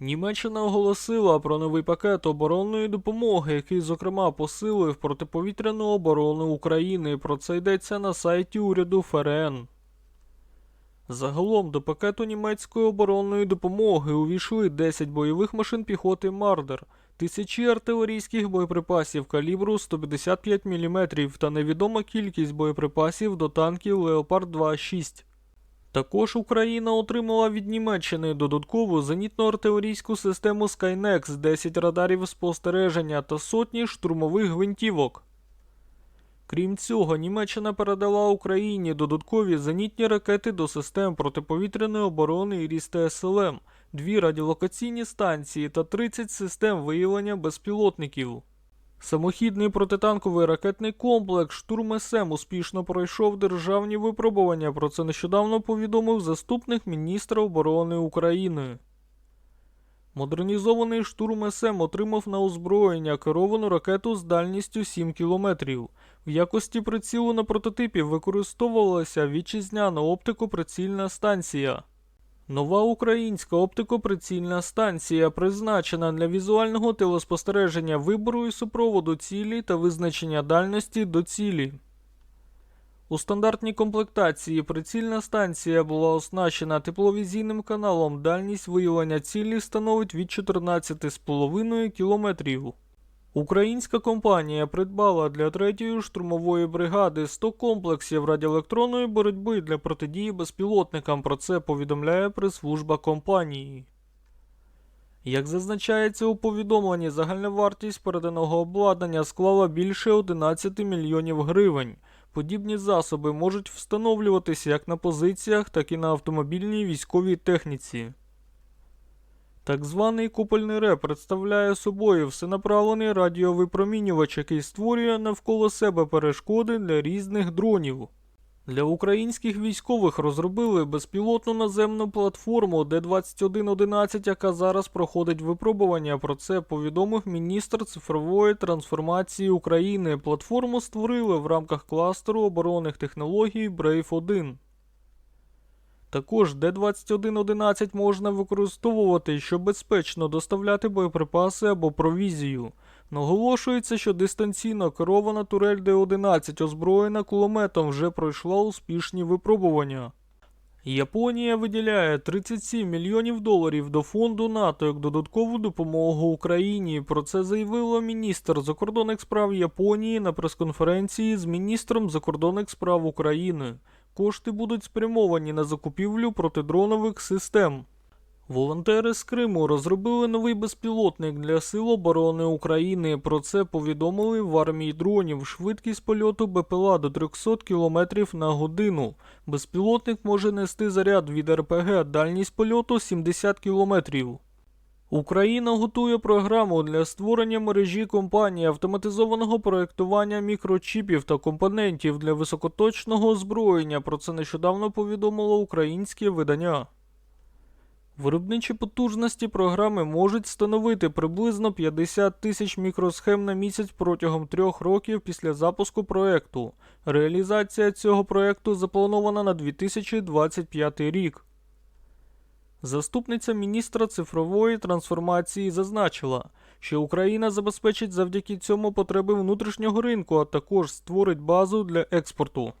Німеччина оголосила про новий пакет оборонної допомоги, який, зокрема, посилив протиповітряну оборону України. Про це йдеться на сайті уряду ФРН. Загалом до пакету німецької оборонної допомоги увійшли 10 бойових машин піхоти Мардер, тисячі артилерійських боєприпасів калібру 155 мм та невідома кількість боєприпасів до танків Леопард 2.6. Також Україна отримала від Німеччини додаткову зенітно-артилерійську систему Skynex, 10 радарів спостереження та сотні штурмових гвинтівок. Крім цього, Німеччина передала Україні додаткові зенітні ракети до систем протиповітряної оборони і СЛМ, дві радіолокаційні станції та 30 систем виявлення безпілотників. Самохідний протитанковий ракетний комплекс Штурм СМ успішно пройшов державні випробування. Про це нещодавно повідомив заступник міністра оборони України. Модернізований штурм СМ отримав на озброєння керовану ракету з дальністю 7 км. В якості прицілу на прототипі використовувалася вітчизняна оптико-прицільна станція. Нова українська оптико-прицільна станція призначена для візуального телеспостереження вибору і супроводу цілі та визначення дальності до цілі. У стандартній комплектації прицільна станція була оснащена тепловізійним каналом. Дальність виявлення цілі становить від 14,5 км. Українська компанія придбала для 3-ї штурмової бригади 100 комплексів радіоелектронної боротьби для протидії безпілотникам. Про це повідомляє прес-служба компанії. Як зазначається у повідомленні, загальна вартість переданого обладнання склала більше 11 мільйонів гривень. Подібні засоби можуть встановлюватися як на позиціях, так і на автомобільній військовій техніці. Так званий купольний реп представляє собою всенаправлений радіовипромінювач, який створює навколо себе перешкоди для різних дронів. Для українських військових розробили безпілотну наземну платформу Д-2111, яка зараз проходить випробування. Про це повідомив міністр цифрової трансформації України. Платформу створили в рамках кластеру оборонних технологій Brave 1. Також Д-2111 можна використовувати, щоб безпечно доставляти боєприпаси або провізію. Наголошується, що дистанційно керована турель Д-11, озброєна кулеметом, вже пройшла успішні випробування. Японія виділяє 37 мільйонів доларів до фонду НАТО як додаткову допомогу Україні. Про це заявила міністр закордонних справ Японії на прес-конференції з міністром закордонних справ України. Кошти будуть спрямовані на закупівлю протидронових систем. Волонтери з Криму розробили новий безпілотник для Сил оборони України. Про це повідомили в армії дронів. Швидкість польоту БПЛА до 300 км на годину. Безпілотник може нести заряд від РПГ, дальність польоту 70 км. Україна готує програму для створення мережі компаній автоматизованого проєктування мікрочіпів та компонентів для високоточного озброєння. Про це нещодавно повідомило українське видання. Виробничі потужності програми можуть становити приблизно 50 тисяч мікросхем на місяць протягом трьох років після запуску проекту. Реалізація цього проекту запланована на 2025 рік. Заступниця міністра цифрової трансформації зазначила, що Україна забезпечить завдяки цьому потреби внутрішнього ринку, а також створить базу для експорту.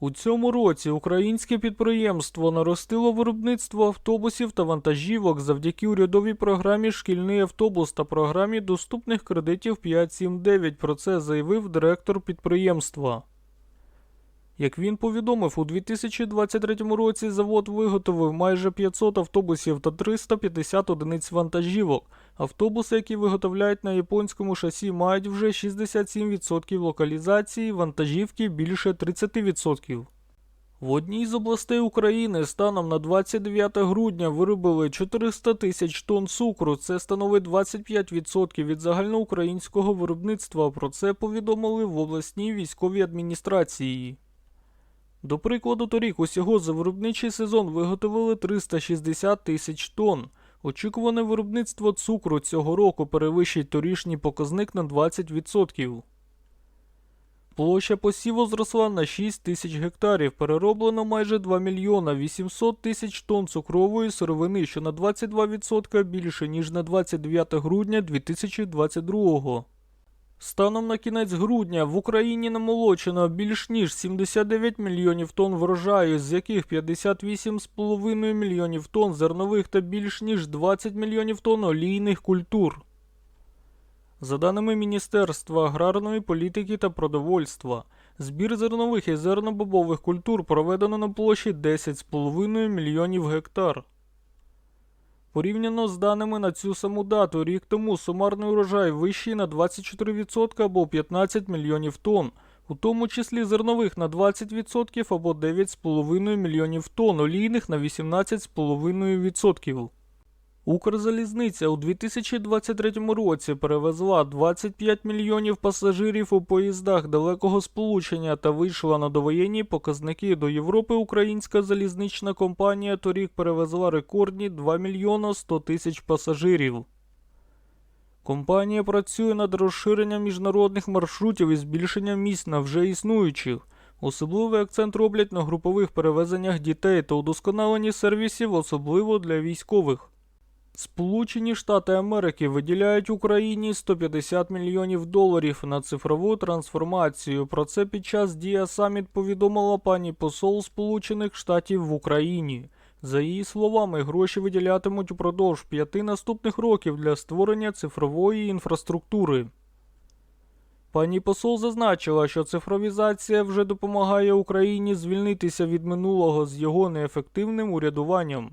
У цьому році українське підприємство наростило виробництво автобусів та вантажівок завдяки урядовій програмі Шкільний автобус та програмі доступних кредитів 579. Про це заявив директор підприємства. Як він повідомив, у 2023 році завод виготовив майже 500 автобусів та 350 одиниць вантажівок. Автобуси, які виготовляють на японському шасі, мають вже 67% локалізації, вантажівки більше 30%. В одній з областей України станом на 29 грудня виробили 400 тисяч тонн цукру. Це становить 25% від загальноукраїнського виробництва. Про це повідомили в обласній військовій адміністрації. До прикладу, торік усього за виробничий сезон виготовили 360 тисяч тонн. Очікуване виробництво цукру цього року перевищить торішній показник на 20%. Площа посіву зросла на 6 тисяч гектарів, перероблено майже 2 мільйона 800 тисяч тонн цукрової сировини, що на 22% більше, ніж на 29 грудня 2022 Станом на кінець грудня в Україні намолочено більш ніж 79 мільйонів тонн врожаю, з яких 58,5 мільйонів тонн зернових та більш ніж 20 мільйонів тонн олійних культур. За даними Міністерства аграрної політики та продовольства, збір зернових і зернобобових культур проведено на площі 10,5 мільйонів гектар. Порівняно з даними на цю саму дату, рік тому сумарний урожай вищий на 24% або 15 мільйонів тонн, у тому числі зернових на 20% або 9,5 мільйонів тонн, олійних на 18,5%. Укрзалізниця у 2023 році перевезла 25 мільйонів пасажирів у поїздах далекого сполучення та вийшла на довоєнні показники до Європи. Українська залізнична компанія торік перевезла рекордні 2 мільйона 100 тисяч пасажирів. Компанія працює над розширенням міжнародних маршрутів і збільшенням місць на вже існуючих. Особливий акцент роблять на групових перевезеннях дітей та удосконаленні сервісів, особливо для військових. Сполучені Штати Америки виділяють Україні 150 мільйонів доларів на цифрову трансформацію. Про це під час Дія Саміт повідомила пані посол Сполучених Штатів в Україні. За її словами, гроші виділятимуть упродовж п'яти наступних років для створення цифрової інфраструктури. Пані посол зазначила, що цифровізація вже допомагає Україні звільнитися від минулого з його неефективним урядуванням.